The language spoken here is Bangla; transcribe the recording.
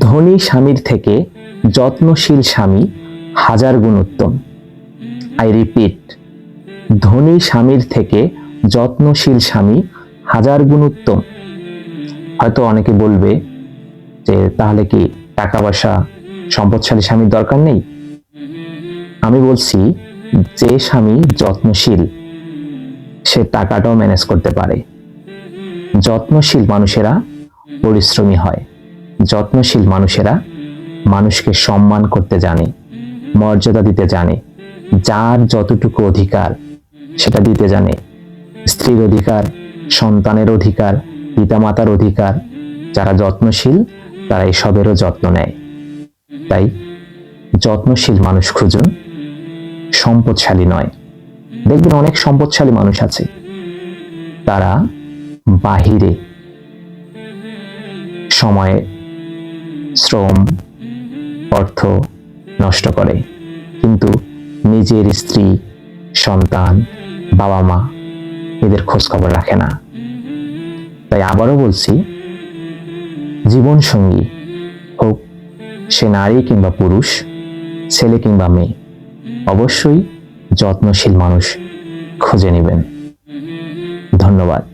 ধনী স্বামীর থেকে যত্নশীল স্বামী হাজার গুণ উত্তম। আই রিপিট ধনী স্বামীর থেকে যত্নশীল স্বামী হাজার গুণ উত্তম। হয়তো অনেকে বলবে যে তাহলে কি টাকা পয়সা সম্পদশালী স্বামীর দরকার নেই? আমি বলছি যে স্বামী যত্নশীল, সে টাকাটাও ম্যানেজ করতে পারে। যত্নশীল মানুষেরা পরিশ্রমী হয়। যত্নশীল মানুষেরা মানুষকে সম্মান করতে জানে, মর্যাদা দিতে জানে, যার যতটুকু অধিকার সেটা দিতে জানে। স্ত্রীর অধিকার, সন্তানের অধিকার, পিতামাতার অধিকার, যারা যত্নশীল তারা এসবেরও যত্ন নেয়। তাই যত্নশীল মানুষ খুঁজুন, সম্পদশালী নয়। দেখবেন অনেক সম্পদশালী মানুষ আছে। তারা বাহিরে সময় শ্রম অর্থ নষ্ট করে। কিন্তু নিজের স্ত্রী, সন্তান বাবা মা এদের খোঁজ খবর রাখে না। তাই আবারও বলছি জীবন সঙ্গী হোক সে নারী কিংবা পুরুষ, ছেলে কিংবা মেয়ে, অবশ্যই যত্নশীল মানুষ খুঁজে নেবেন। ধন্যবাদ।